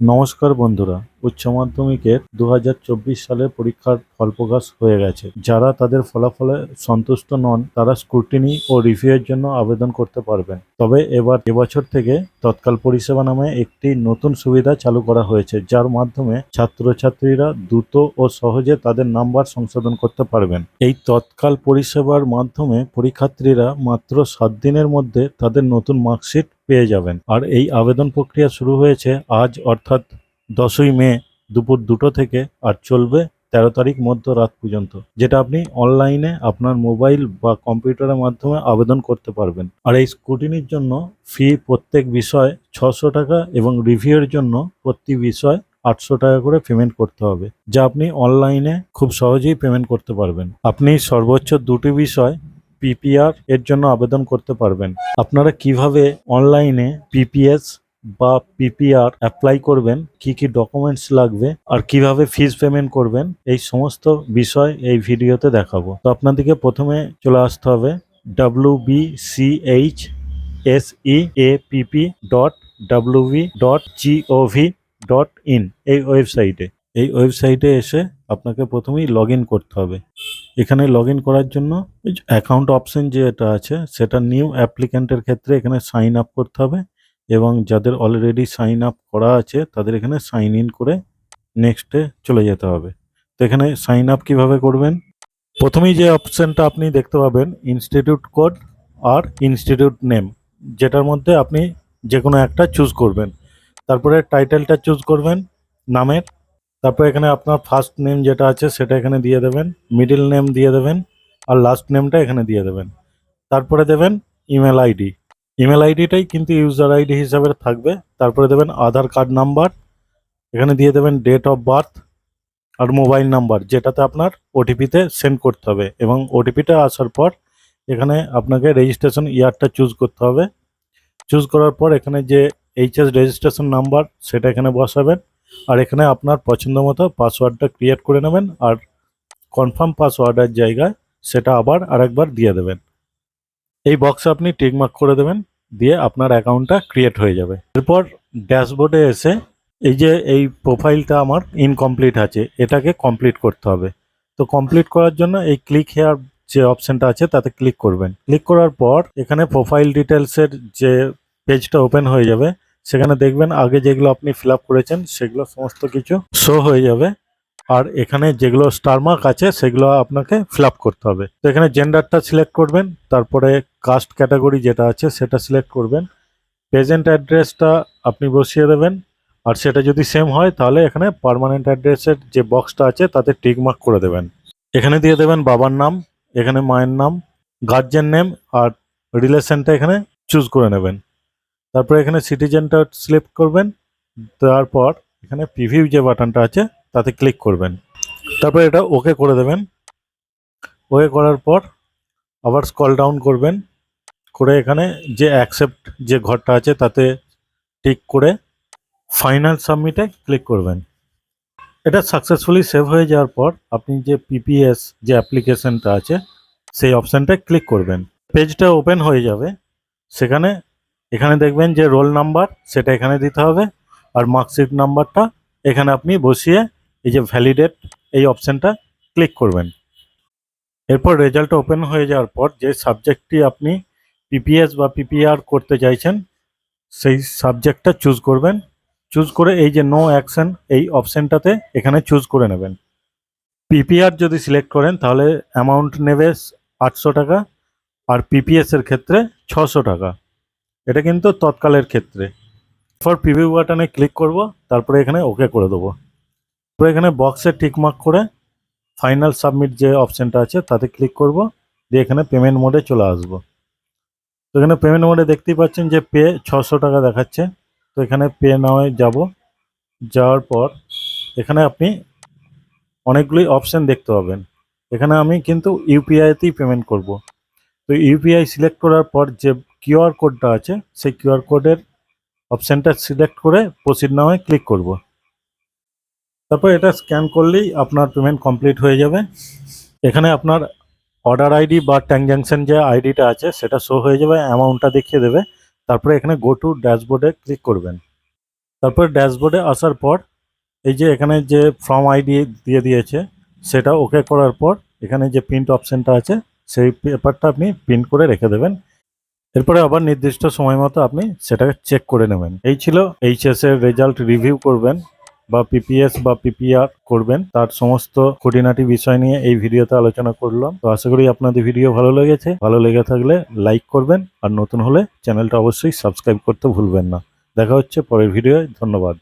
নমস্কার বন্ধুরা। উচ্চ মাধ্যমিকের দু সালের পরীক্ষার ফল প্রকাশ হয়ে গেছে। যারা তাদের ফলাফলে সন্তুষ্ট নন, তারা স্ক্রুটিনি ও রিভিউয়ের জন্য আবেদন করতে পারবেন। তবে এবার এবছর থেকে তৎকাল পরিষেবা নামে একটি নতুন সুবিধা চালু করা হয়েছে, যার মাধ্যমে ছাত্রছাত্রীরা দ্রুত ও সহজে তাদের নাম্বার সংশোধন করতে পারবেন। এই তৎকাল পরিষেবার মাধ্যমে পরীক্ষার্থীরা মাত্র সাত দিনের মধ্যে তাদের নতুন মার্কশিট পেয়ে যাবেন। আর এই আবেদন প্রক্রিয়া শুরু হয়েছে আজ, অর্থাৎ দশই মে দুপুর দুটো থেকে আর চলবে তেরো তারিখ মধ্যরাত পর্যন্ত, যেটা আপনি অনলাইনে আপনার মোবাইল বা কম্পিউটারের মাধ্যমে আবেদন করতে পারবেন। আর এই স্কুটিনির জন্য ফি প্রত্যেক বিষয় ছশো টাকা এবং রিভিউয়ের জন্য প্রতি বিষয় আটশো টাকা করে পেমেন্ট করতে হবে, যা আপনি অনলাইনে খুব সহজেই পেমেন্ট করতে পারবেন। আপনি সর্বোচ্চ দুটি বিষয় পিপিআর এর জন্য আবেদন করতে পারবেন। আপনারা কীভাবে অনলাইনে পিপিএস বা পিপিআর অ্যাপ্লাই করবেন, কি কি ডকুমেন্টস লাগবে আর কীভাবে ফিজ পেমেন্ট করবেন, এই সমস্ত বিষয় এই ভিডিওতে দেখাবো। তো আপনাদেরকে প্রথমে চলে আসতে হবে W B C H S E A PP dot WB dot GOV dot in এই ওয়েবসাইটে এই ওয়েবসাইটে এসে আপনাকে প্রথমেই লগ ইন করতে হবে। এখানে লগ ইন করার জন্য অ্যাকাউন্ট অপশন যেটা আছে, সেটা নিউ অ্যাপ্লিক্যান্টের ক্ষেত্রে এখানে সাইন আপ করতে হবে। এবং যাদের অলরেডি সাইন আপ করা আছে, তাদের এখানে সাইন ইন করে নেক্সটে চলে যেতে হবে। তো এখানে সাইন আপ কীভাবে করবেন? প্রথমেই যে অপশানটা আপনি দেখতে পাবেন ইনস্টিটিউট কোড আর ইনস্টিটিউট নেম যেটার মধ্যে আপনি যে কোনো একটা চুজ করবেন। তারপরে টাইটেলটা চুজ করবেন, নামের, তারপরে এখানে আপনার ফার্স্ট নেম যেটা আছে, সেটা এখানে দিয়ে দেবেন মিডিল নেম দিয়ে দেবেন, আর লাস্ট নেমটা এখানে দিয়ে দেবেন। তারপরে দেবেন ইমেল আইডি ইমেল আইডিটাই কিন্তু ইউজার আইডি হিসাবে থাকবে। তারপরে দেবেন আধার কার্ড নাম্বার, এখানে দিয়ে দেবেন ডেট অফ বার্থ আর মোবাইল নাম্বার যেটাতে আপনার ওটিপিতে সেন্ড করতে হবে। এবং ওটিপিটা আসার পর এখানে আপনাকে রেজিস্ট্রেশন ইয়ারটা চুজ করতে হবে। চুজ করার পর এখানে যে এইচএস রেজিস্ট্রেশন নাম্বার সেটা এখানে বসাবেন। আর এখানে আপনার পছন্দ মতো পাসওয়ার্ডটা ক্রিয়েট করে নেবেন আর কনফার্ম পাসওয়ার্ডের জায়গায় সেটা আবার আরেকবার দিয়ে দেবেন। এই বক্সে আপনি টিকমার্ক করে দেবেন। দিয়ে আপনার অ্যাকাউন্টটা ক্রিয়েট হয়ে যাবে। এরপর ড্যাশবোর্ডে এসে এই যে এই প্রোফাইলটা আমার ইনকমপ্লিট আছে, এটাকে কমপ্লিট করতে হবে। তো কমপ্লিট করার জন্য এই ক্লিক হেয়ার যে অপশনটা আছে, তাতে ক্লিক করবেন। ক্লিক করার পর এখানে প্রোফাইল ডিটেলসের যে পেজটা ওপেন হয়ে যাবে, সেখানে দেখবেন আগে যেগুলো আপনি ফিল করেছেন, সেগুলো সমস্ত কিছু শো হয়ে যাবে। আর এখানে যেগুলো স্টার মার্ক আছে, সেগুলো আপনাকে ফিল করতে হবে। তো এখানে জেন্ডারটা সিলেক্ট করবেন, তারপরে কাস্ট ক্যাটাগরি যেটা আছে, সেটা সিলেক্ট করবেন। প্রেজেন্ট অ্যাড্রেসটা আপনি বসিয়ে দেবেন, আর সেটা যদি সেম হয়, তাহলে এখানে পার্মানেন্ট অ্যাড্রেসের যে বক্সটা আছে, তাতে টিক মার্ক করে দেবেন। এখানে দিয়ে দেবেন বাবার নাম, এখানে মায়ের নাম, গার্জেন নেম, আর রিলেশনটা এখানে চুজ করে নেবেন। তারপরে এখানে সিটিজেনটা সিলেক্ট করবেন, তারপর এখানে প্রিভিউ যে বাটনটা আছে তাতে ক্লিক করবেন। তারপর এটা ওকে করে দেবেন। ওকে করার পর আবার স্কল ডাউন করবেন। করে এখানে যে অ্যাকসেপ্ট যে ঘরটা আছে তাতে টিক করে ফাইনাল সাবমিটে ক্লিক করবেন। এটা সাকসেসফুলি সেভ হয়ে যাওয়ার পর আপনি যে পিপিএস যে অ্যাপ্লিকেশনটা আছে, সেই অপশানটায় ক্লিক করবেন। পেজটা ওপেন হয়ে যাবে। সেখানে এখানে দেখবেন যে রোল নাম্বার সেটা এখানে দিতে হবে। আর মার্কশিট নাম্বারটা এখানে আপনি বসিয়ে এই যে ভ্যালিডেট এই অপশানটা ক্লিক করবেন। এরপর রেজাল্ট ওপেন হয়ে যাওয়ার পর যে সাবজেক্টটি আপনি পিপিএস বা পিপিআর করতে চাইছেন, সেই সাবজেক্টটা চুজ করবেন। চুজ করে এই যে নো অ্যাকশন এই অপশানটাতে এখানে চুজ করে নেবেন। পিপিআর যদি সিলেক্ট করেন, তাহলে অ্যামাউন্ট নেবে আটশো টাকা আর পিপিএসের ক্ষেত্রে ছশো টাকা। এটা কিন্তু তৎকালের ক্ষেত্রে। ফর প্রিভিউ বাটনে ক্লিক করব, তারপরে এখানে ওকে করে দেবো। তো এখানে বক্সে টিকমার্ক করে ফাইনাল সাবমিট যে অপশানটা আছে, তাতে ক্লিক করব, দিয়ে এখানে পেমেন্ট মোডে চলে আসব। তো এখানে পেমেন্ট মোডে দেখতেই পাচ্ছেন যে পে ছশো টাকা দেখাচ্ছে। তো এখানে পে নাওয়ে যাব, যাওয়ার পর এখানে আপনি অনেকগুলি অপশান দেখতে পাবেন। এখানে আমি কিন্তু ইউপিআইতেই পেমেন্ট করব। তো ইউপিআই সিলেক্ট করার পর যে কিউআর কোডটা আছে, সেই কিউআর কোডের অপশানটা সিলেক্ট করে প্রসিড নামে ক্লিক করব। তারপর এটা স্ক্যান করলেই আপনার পেমেন্ট কমপ্লিট হয়ে যাবে। এখানে আপনার অর্ডার আইডি বা ট্রানজ্যাকশন যে আইডিটা আছে, সেটা শো হয়ে যাবে অ্যামাউন্টটা দেখিয়ে দেবে। তারপরে এখানে গো টু ড্যাশবোর্ডে ক্লিক করবেন। তারপর ড্যাশবোর্ডে আসার পর, এই যে এখানে যে ফর্ম আইডি দিয়ে দিয়েছে, সেটা ওকে করার পর এখানে যে প্রিন্ট অপশনটা আছে, সেই পেপারটা আপনি প্রিন্ট করে রেখে দেবেন। এরপরে আবার নির্দিষ্ট সময় মতো আপনি সেটাকে চেক করে নেবেন। এই ছিল এইচএস এর রেজাল্ট রিভিউ করবেন। বা পিপিএস বা পিপিআর করবেন, তার সমস্ত খুঁটিনাটি বিষয় নিয়ে এই ভিডিওতে আলোচনা করলাম। তো আশা করি আপনাদের ভিডিও ভালো লেগেছে। ভালো লেগে থাকলে লাইক করবেন, আর নতুন হলে চ্যানেলটা অবশ্যই সাবস্ক্রাইব করতে ভুলবেন না। দেখা হচ্ছে পরের ভিডিও ধন্যবাদ।